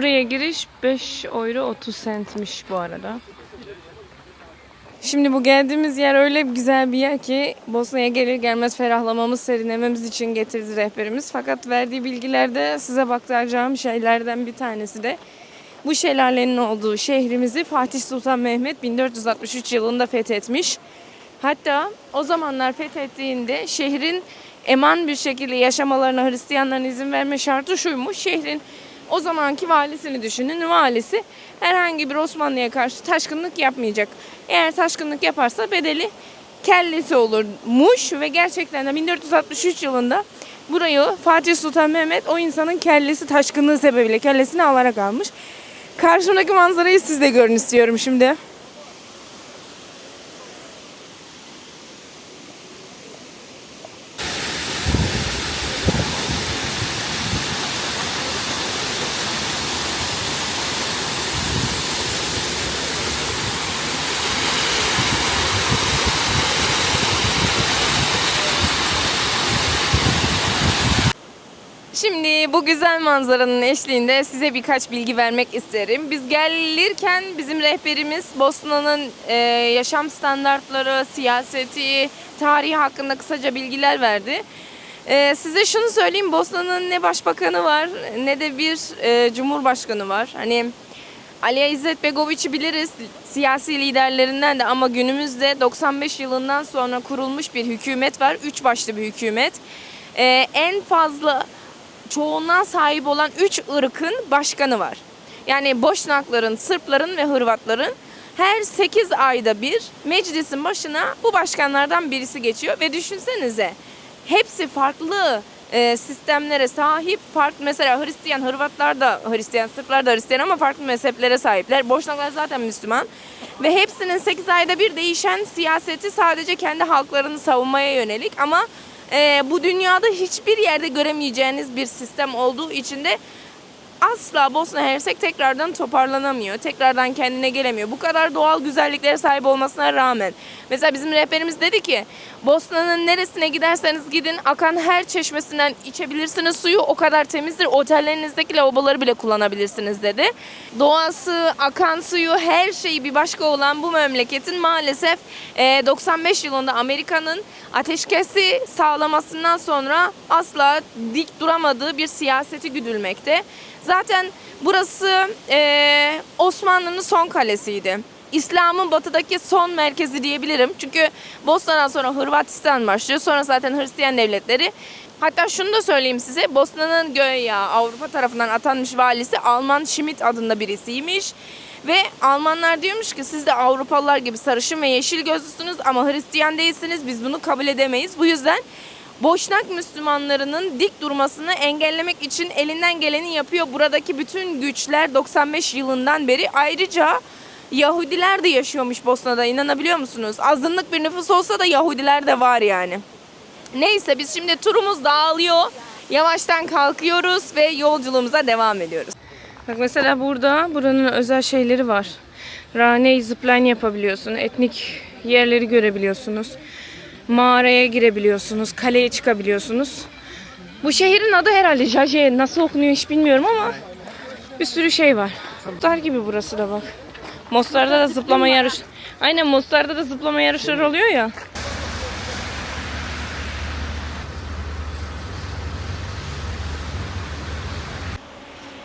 Buraya giriş 5 euro 30 centmiş bu arada. Şimdi bu geldiğimiz yer öyle güzel bir yer ki Bosna'ya gelir gelmez ferahlamamız, serinlememiz için getirdi rehberimiz. Fakat verdiği bilgilerde size bakacağım şeylerden bir tanesi de bu şelalenin olduğu şehrimizi Fatih Sultan Mehmet 1463 yılında fethetmiş. Hatta o zamanlar fethettiğinde şehrin eman bir şekilde yaşamalarına Hristiyanların izin verme şartı şuymuş. Şehrin o zamanki valisini düşünün. Valisi herhangi bir Osmanlı'ya karşı taşkınlık yapmayacak. Eğer taşkınlık yaparsa bedeli kellesi olurmuş ve gerçekten de 1463 yılında burayı Fatih Sultan Mehmet o insanın kellesi taşkınlığı sebebiyle kellesini alarak almış. Karşımdaki manzarayı siz de görün istiyorum şimdi. Bu güzel manzaranın eşliğinde size birkaç bilgi vermek isterim. Biz gelirken bizim rehberimiz Bosna'nın e, yaşam standartları, siyaseti, tarihi hakkında kısaca bilgiler verdi. E, size şunu söyleyeyim, Bosna'nın ne başbakanı var ne de bir e, cumhurbaşkanı var. Hani Aliya İzzet Begoviç'i biliriz siyasi liderlerinden de ama günümüzde 95 yılından sonra kurulmuş bir hükümet var. Üç başlı bir hükümet. E, en fazla çoğunluğa sahip olan 3 ırkın başkanı var. Yani Boşnakların, Sırpların ve Hırvatların her 8 ayda bir meclisin başına bu başkanlardan birisi geçiyor ve düşünsenize hepsi farklı e, sistemlere sahip. Farklı mesela Hristiyan, Hırvatlar da Hristiyan, Sırplar da Hristiyan ama farklı mezheplere sahipler. Boşnaklar zaten Müslüman ve hepsinin 8 ayda bir değişen siyaseti sadece kendi halklarını savunmaya yönelik ama e, bu dünyada hiçbir yerde göremeyeceğiniz bir sistem olduğu için de asla Bosna Hersek tekrardan toparlanamıyor. Tekrardan kendine gelemiyor. Bu kadar doğal güzelliklere sahip olmasına rağmen. Mesela bizim rehberimiz dedi ki Bosna'nın neresine giderseniz gidin akan her çeşmesinden içebilirsiniz suyu o kadar temizdir. Otellerinizdeki lavaboları bile kullanabilirsiniz dedi. Doğası, akan suyu her şeyi bir başka olan bu memleketin maalesef e, 95 yılında Amerika'nın ateşkesi sağlamasından sonra asla dik duramadığı bir siyaseti güdülmekte. Zaten burası e, Osmanlı'nın son kalesiydi. İslam'ın batıdaki son merkezi diyebilirim. Çünkü Bosna'dan sonra Hırvatistan başlıyor. Sonra zaten Hristiyan devletleri. Hatta şunu da söyleyeyim size. Bosna'nın göya Avrupa tarafından atanmış valisi Alman Schmidt adında birisiymiş. Ve Almanlar diyormuş ki siz de Avrupalılar gibi sarışın ve yeşil gözlüsünüz ama Hristiyan değilsiniz. Biz bunu kabul edemeyiz. Bu yüzden Boşnak Müslümanlarının dik durmasını engellemek için elinden geleni yapıyor. Buradaki bütün güçler 95 yılından beri ayrıca Yahudiler de yaşıyormuş Bosna'da inanabiliyor musunuz? Azınlık bir nüfus olsa da Yahudiler de var yani. Neyse biz şimdi turumuz dağılıyor. Yavaştan kalkıyoruz ve yolculuğumuza devam ediyoruz. Bak mesela burada buranın özel şeyleri var. Rane zipline yapabiliyorsun. Etnik yerleri görebiliyorsunuz. Mağaraya girebiliyorsunuz. Kaleye çıkabiliyorsunuz. Bu şehrin adı herhalde Jaje. Nasıl okunuyor hiç bilmiyorum ama bir sürü şey var. Dar gibi burası da bak. Mostar'da da zıplama yarış. Aynen Mostar'da da zıplama yarışları oluyor ya.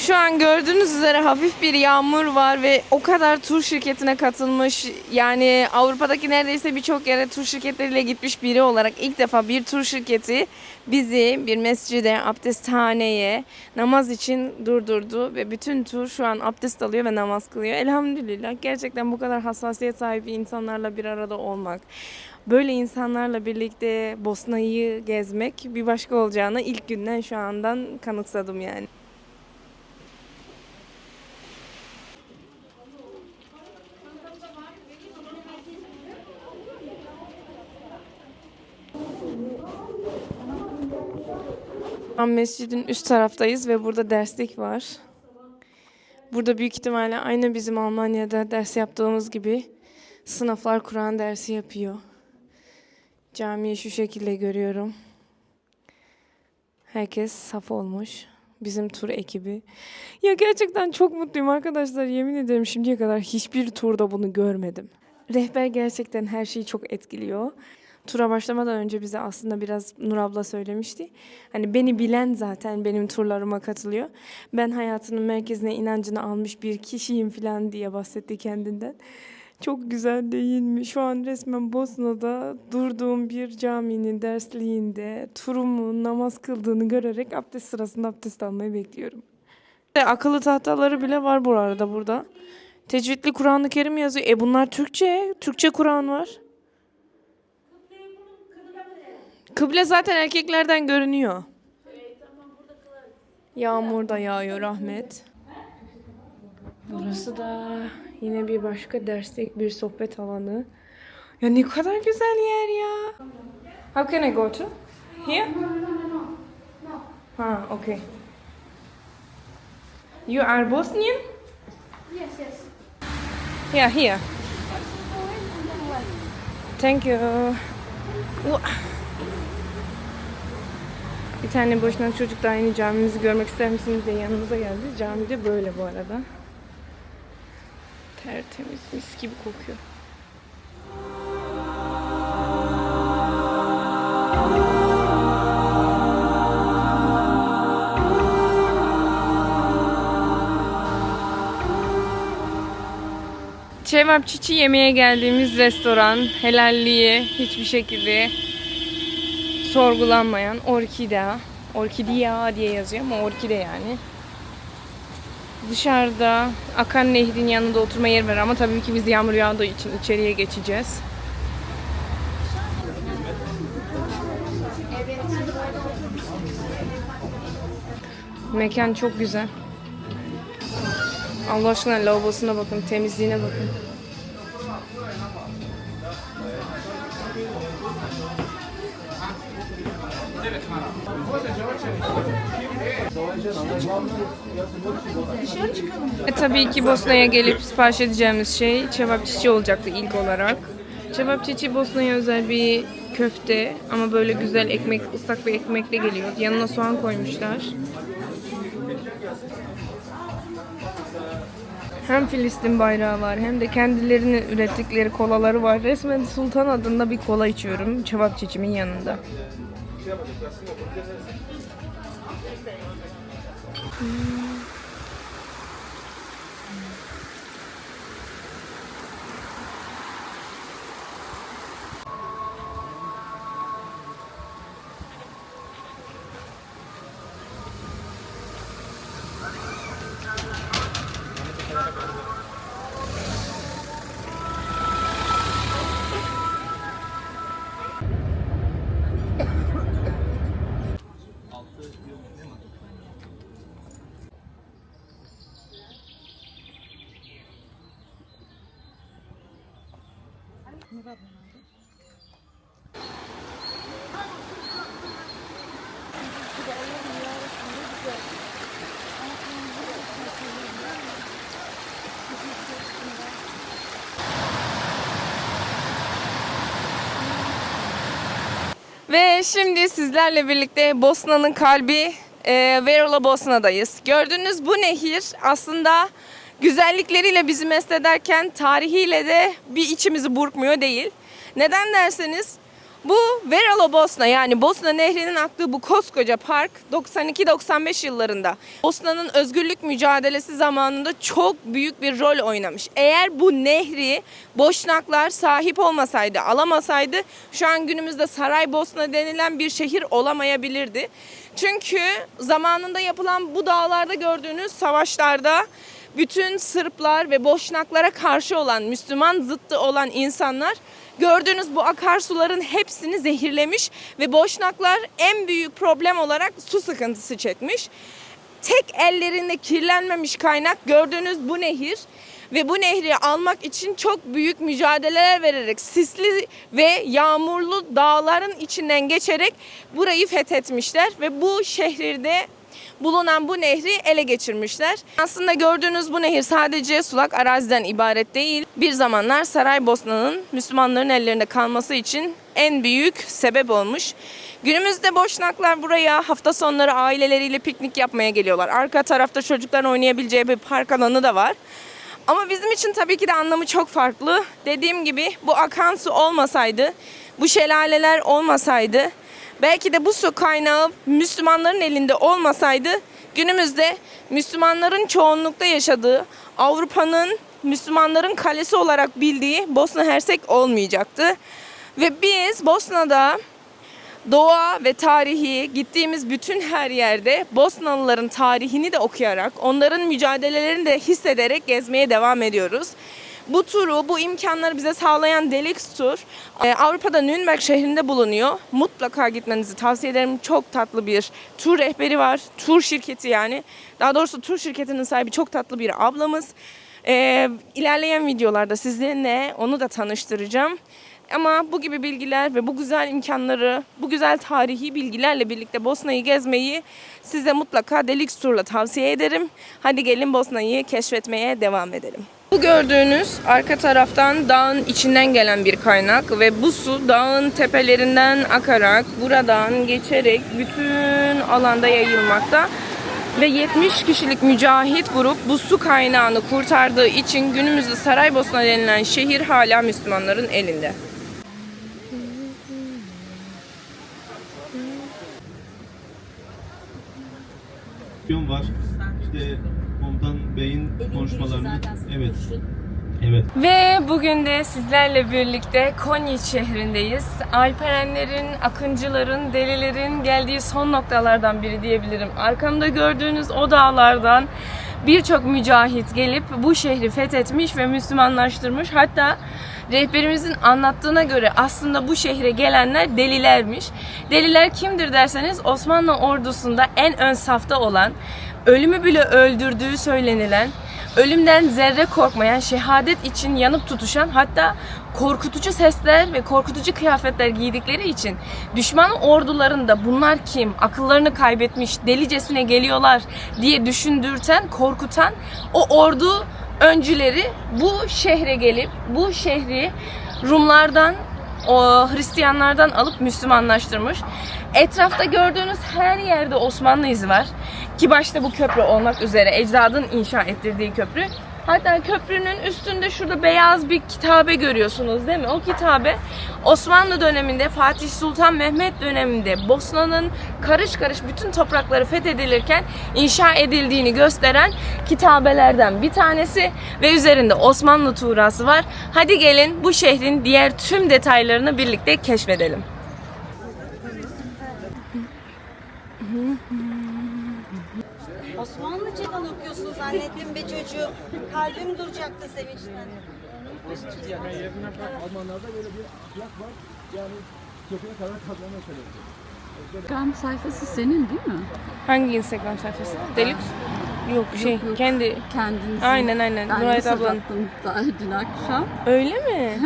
Şu an gördüğünüz üzere hafif bir yağmur var ve o kadar tur şirketine katılmış. Yani Avrupa'daki neredeyse birçok yere tur şirketleriyle gitmiş biri olarak ilk defa bir tur şirketi bizi bir mescide, abdesthaneye namaz için durdurdu ve bütün tur şu an abdest alıyor ve namaz kılıyor. Elhamdülillah gerçekten bu kadar hassasiyet sahibi insanlarla bir arada olmak, böyle insanlarla birlikte Bosna'yı gezmek bir başka olacağını ilk günden şu andan kanıksadım yani. An mescidin üst taraftayız ve burada derslik var. Burada büyük ihtimalle aynı bizim Almanya'da ders yaptığımız gibi sınıflar Kur'an dersi yapıyor. Camiyi şu şekilde görüyorum. Herkes saf olmuş. bizim tur ekibi. Ya gerçekten çok mutluyum arkadaşlar. Yemin ederim şimdiye kadar hiçbir turda bunu görmedim. Rehber gerçekten her şeyi çok etkiliyor. Tura başlamadan önce bize aslında biraz Nur abla söylemişti. Hani beni bilen zaten benim turlarıma katılıyor. Ben hayatının merkezine inancını almış bir kişiyim falan diye bahsetti kendinden. Çok güzel değil mi? Şu an resmen Bosna'da durduğum bir caminin dersliğinde turumun namaz kıldığını görerek abdest sırasında abdest almayı bekliyorum. Akıllı tahtaları bile var bu arada burada. Tecvidli Kur'an-ı Kerim yazıyor. E bunlar Türkçe. Türkçe Kur'an var. Kıble zaten erkeklerden görünüyor. Yağmur da yağıyor rahmet. Burası da yine bir başka derslik bir sohbet alanı. Ya ne kadar güzel yer ya. How can I go to? Here? Ha, okay. You are Bosnian? Yes, yes. Yeah, here. Thank you. Bir tane boşnak çocuk da aynı camimizi görmek ister misiniz diye yanımıza geldi. Cami de böyle bu arada. Tertemiz, mis gibi kokuyor. Çevapçiçi yemeğe geldiğimiz restoran helalliği hiçbir şekilde sorgulanmayan orkidea. Orkidea diye yazıyor ama orkide yani. Dışarıda akan nehrin yanında oturma yeri var ama tabii ki biz yağmur yağdığı için içeriye geçeceğiz. Mekan çok güzel. Allah aşkına lavabosuna bakın, temizliğine bakın. E tabii ki Bosna'ya gelip sipariş edeceğimiz şey çevap çiçi olacaktı ilk olarak. Çevap çiçi Bosna'ya özel bir köfte ama böyle güzel ekmek, ıslak bir ekmekle geliyor. Yanına soğan koymuşlar. Hem Filistin bayrağı var hem de kendilerinin ürettikleri kolaları var. Resmen Sultan adında bir kola içiyorum çevap çiçimin yanında. Ve şimdi sizlerle birlikte Bosna'nın kalbi e, Verola Bosna'dayız. Gördüğünüz bu nehir aslında güzellikleriyle bizi mest ederken tarihiyle de bir içimizi burkmuyor değil. Neden derseniz bu Verola Bosna yani Bosna Nehri'nin aktığı bu koskoca park 92-95 yıllarında Bosna'nın özgürlük mücadelesi zamanında çok büyük bir rol oynamış. Eğer bu nehri Boşnaklar sahip olmasaydı, alamasaydı şu an günümüzde Saraybosna denilen bir şehir olamayabilirdi. Çünkü zamanında yapılan bu dağlarda gördüğünüz savaşlarda bütün Sırplar ve Boşnaklara karşı olan, Müslüman zıttı olan insanlar gördüğünüz bu akarsuların hepsini zehirlemiş ve Boşnaklar en büyük problem olarak su sıkıntısı çekmiş. Tek ellerinde kirlenmemiş kaynak gördüğünüz bu nehir ve bu nehri almak için çok büyük mücadeleler vererek sisli ve yağmurlu dağların içinden geçerek burayı fethetmişler ve bu şehirde bulunan bu nehri ele geçirmişler. Aslında gördüğünüz bu nehir sadece sulak araziden ibaret değil. Bir zamanlar Saraybosna'nın Müslümanların ellerinde kalması için en büyük sebep olmuş. Günümüzde Boşnaklar buraya hafta sonları aileleriyle piknik yapmaya geliyorlar. Arka tarafta çocukların oynayabileceği bir park alanı da var. Ama bizim için tabii ki de anlamı çok farklı. Dediğim gibi bu akan su olmasaydı, bu şelaleler olmasaydı, belki de bu su kaynağı Müslümanların elinde olmasaydı günümüzde Müslümanların çoğunlukta yaşadığı Avrupa'nın Müslümanların kalesi olarak bildiği Bosna Hersek olmayacaktı. Ve biz Bosna'da doğa ve tarihi gittiğimiz bütün her yerde Bosnalıların tarihini de okuyarak, onların mücadelelerini de hissederek gezmeye devam ediyoruz. Bu turu, bu imkanları bize sağlayan Delix Tur e, Avrupa'da Nürnberg şehrinde bulunuyor. Mutlaka gitmenizi tavsiye ederim. Çok tatlı bir tur rehberi var. Tur şirketi yani. Daha doğrusu tur şirketinin sahibi çok tatlı bir ablamız. E, ilerleyen videolarda sizinle onu da tanıştıracağım. Ama bu gibi bilgiler ve bu güzel imkanları, bu güzel tarihi bilgilerle birlikte Bosna'yı gezmeyi size mutlaka Delix Tur'la tavsiye ederim. Hadi gelin Bosna'yı keşfetmeye devam edelim. Bu gördüğünüz arka taraftan dağın içinden gelen bir kaynak ve bu su dağın tepelerinden akarak buradan geçerek bütün alanda yayılmakta. Ve 70 kişilik mücahit grup bu su kaynağını kurtardığı için günümüzde Saraybosna denilen şehir hala Müslümanların elinde. Var. İşte komutan beyin konuşmalarını. Evet. Evet. Ve bugün de sizlerle birlikte Konyiç şehrindeyiz. Alperenlerin, akıncıların, delilerin geldiği son noktalardan biri diyebilirim. Arkamda gördüğünüz o dağlardan birçok mücahit gelip bu şehri fethetmiş ve Müslümanlaştırmış. Hatta rehberimizin anlattığına göre aslında bu şehre gelenler delilermiş. Deliler kimdir derseniz Osmanlı ordusunda en ön safta olan, ölümü bile öldürdüğü söylenilen, ölümden zerre korkmayan, şehadet için yanıp tutuşan hatta korkutucu sesler ve korkutucu kıyafetler giydikleri için düşman ordularında bunlar kim, akıllarını kaybetmiş, delicesine geliyorlar diye düşündürten, korkutan o ordu öncüleri bu şehre gelip bu şehri Rumlardan o Hristiyanlardan alıp Müslümanlaştırmış. Etrafta gördüğünüz her yerde Osmanlı izi var. Ki başta bu köprü olmak üzere ecdadın inşa ettirdiği köprü. Hatta köprünün üstünde şurada beyaz bir kitabe görüyorsunuz değil mi? O kitabe Osmanlı döneminde Fatih Sultan Mehmet döneminde Bosna'nın karış karış bütün toprakları fethedilirken inşa edildiğini gösteren kitabelerden bir tanesi ve üzerinde Osmanlı tuğrası var. Hadi gelin bu şehrin diğer tüm detaylarını birlikte keşfedelim. Çocuğum. Kalbim duracaktı sevinçten. Instagram sayfası senin değil mi? Hangi Instagram sayfası? Deluxe? Yok şey yok. kendi Kendin. Aynen, aynen. Ben mesaj ablanın. daha dün akşam. öyle mi?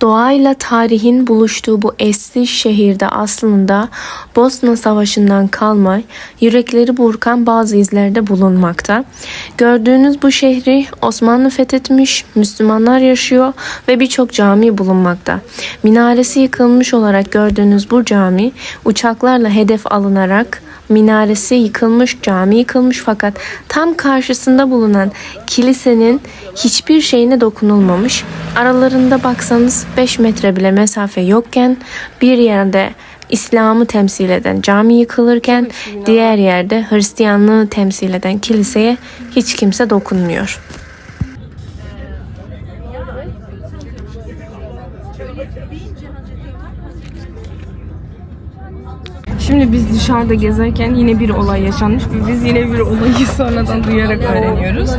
Doğayla tarihin buluştuğu bu eşsiz şehirde aslında Bosna Savaşı'ndan kalma, yürekleri burkan bazı izler de bulunmakta. Gördüğünüz bu şehri Osmanlı fethetmiş, Müslümanlar yaşıyor ve birçok cami bulunmakta. Minaresi yıkılmış olarak gördüğünüz bu cami uçaklarla hedef alınarak minaresi yıkılmış, cami yıkılmış fakat tam karşısında bulunan kilisenin hiçbir şeyine dokunulmamış. Aralarında baksanız 5 metre bile mesafe yokken bir yerde İslam'ı temsil eden cami yıkılırken diğer yerde Hristiyanlığı temsil eden kiliseye hiç kimse dokunmuyor. Şimdi biz dışarıda gezerken yine bir olay yaşanmış ve biz yine bir olayı sonradan duyarak öğreniyoruz.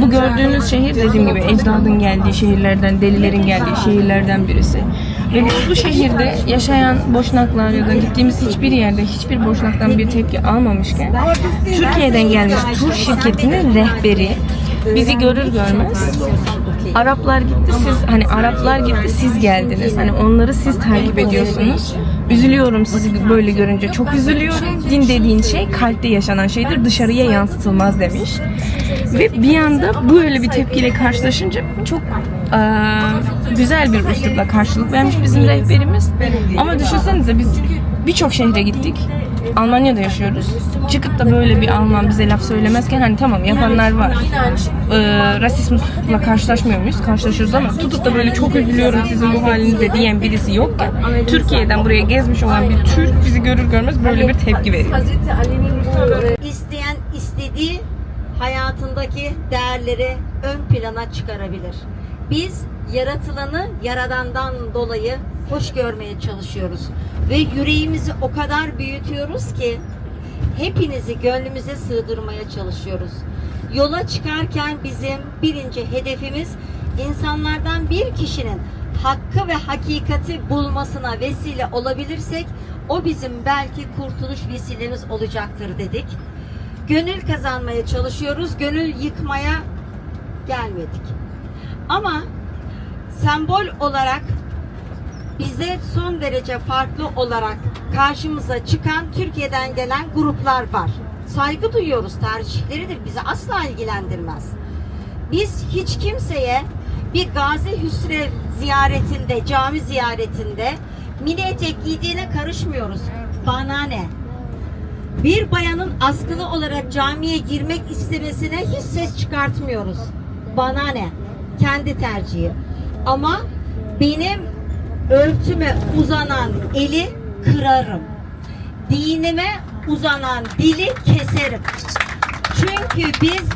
Bu gördüğünüz şehir dediğim gibi ecdadın geldiği şehirlerden, delilerin geldiği şehirlerden birisi. Ve biz bu şehirde yaşayan boşnaklar ya da gittiğimiz hiçbir yerde hiçbir boşnaktan bir tepki almamışken Türkiye'den gelmiş tur şirketinin rehberi bizi görür görmez Araplar gitti siz hani Araplar gitti siz geldiniz. Hani onları siz takip ediyorsunuz. Üzülüyorum sizi böyle görünce. Çok üzülüyorum. Din dediğin şey kalpte yaşanan şeydir. Dışarıya yansıtılmaz demiş. Ve bir anda böyle bir tepkiyle karşılaşınca çok eee, güzel bir üslupla karşılık vermiş bizim rehberimiz. Ama düşünsenize biz birçok şehre gittik. Almanya'da yaşıyoruz. Çıkıp da böyle bir Alman bize laf söylemezken hani tamam yapanlar var. Ee, rasizmle karşılaşmıyor muyuz? Karşılaşıyoruz ama tutup da böyle çok üzülüyorum sizin bu halinize diyen birisi yokken Türkiye'den buraya gezmiş olan bir Türk bizi görür görmez böyle bir tepki veriyor. İsteyen istediği hayatındaki değerleri ön plana çıkarabilir. Biz yaratılanı yaradandan dolayı hoş görmeye çalışıyoruz. Ve yüreğimizi o kadar büyütüyoruz ki hepinizi gönlümüze sığdırmaya çalışıyoruz. Yola çıkarken bizim birinci hedefimiz insanlardan bir kişinin hakkı ve hakikati bulmasına vesile olabilirsek o bizim belki kurtuluş vesilemiz olacaktır dedik. Gönül kazanmaya çalışıyoruz. Gönül yıkmaya gelmedik. Ama sembol olarak bize son derece farklı olarak karşımıza çıkan Türkiye'den gelen gruplar var. Saygı duyuyoruz. Tercihleridir. Bizi asla ilgilendirmez. Biz hiç kimseye bir Gazi Hüsrev ziyaretinde, cami ziyaretinde mini etek giydiğine karışmıyoruz. Bana ne? Bir bayanın askılı olarak camiye girmek istemesine hiç ses çıkartmıyoruz. Bana ne? Kendi tercihi. Ama benim örtüme uzanan eli kırarım. Dinime uzanan dili keserim. Çünkü biz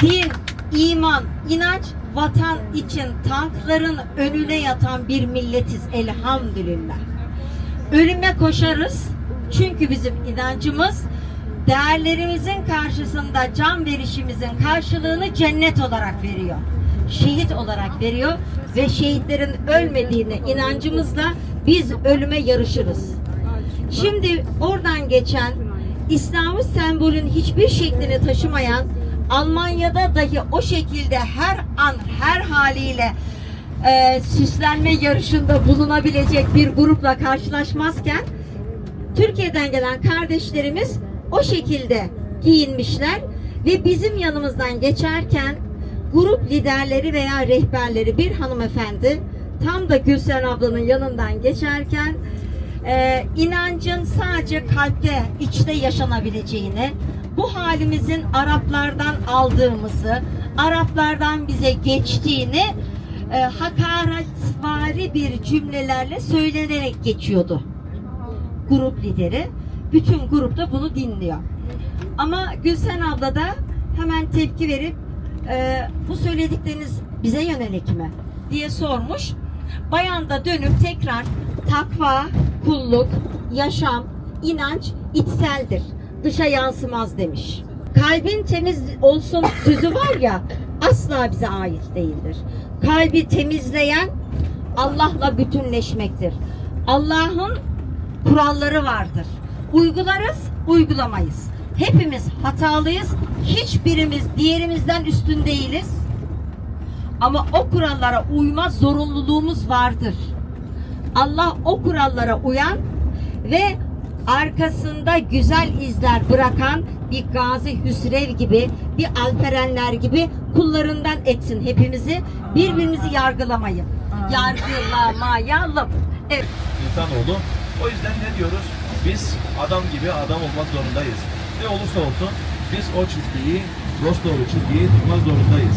din, iman, inanç, vatan için tankların önüne yatan bir milletiz elhamdülillah. Ölüme koşarız. Çünkü bizim inancımız değerlerimizin karşısında can verişimizin karşılığını cennet olarak veriyor. Şehit olarak veriyor ve şehitlerin ölmediğine inancımızla biz ölüme yarışırız. Şimdi oradan geçen İslam'ı sembolün hiçbir şeklini taşımayan Almanya'da dahi o şekilde her an her haliyle e, süslenme yarışında bulunabilecek bir grupla karşılaşmazken Türkiye'den gelen kardeşlerimiz o şekilde giyinmişler ve bizim yanımızdan geçerken grup liderleri veya rehberleri bir hanımefendi tam da Gülsen ablanın yanından geçerken e, inancın sadece kalpte, içte yaşanabileceğini, bu halimizin Araplardan aldığımızı, Araplardan bize geçtiğini e, hakaretvari bir cümlelerle söylenerek geçiyordu grup lideri. Bütün grup da bunu dinliyor. Ama Gülsen abla da hemen tepki verip e, bu söyledikleriniz bize yönelik mi diye sormuş. Bayan da dönüp tekrar takva, kulluk, yaşam, inanç içseldir. Dışa yansımaz demiş. Kalbin temiz olsun sözü var ya asla bize ait değildir. Kalbi temizleyen Allah'la bütünleşmektir. Allah'ın kuralları vardır. Uygularız, uygulamayız. Hepimiz hatalıyız. Hiçbirimiz diğerimizden üstün değiliz. Ama o kurallara uyma zorunluluğumuz vardır. Allah o kurallara uyan ve arkasında güzel izler bırakan bir Gazi Hüsrev gibi, bir Alperenler gibi kullarından etsin hepimizi. Birbirimizi yargılamayın. Yargılamayalım. Evet. insanoğlu. O yüzden ne diyoruz? Biz adam gibi adam olmak zorundayız. Ne olursa olsun biz o çizgiyi, dost doğru çizgiyi tutmak zorundayız.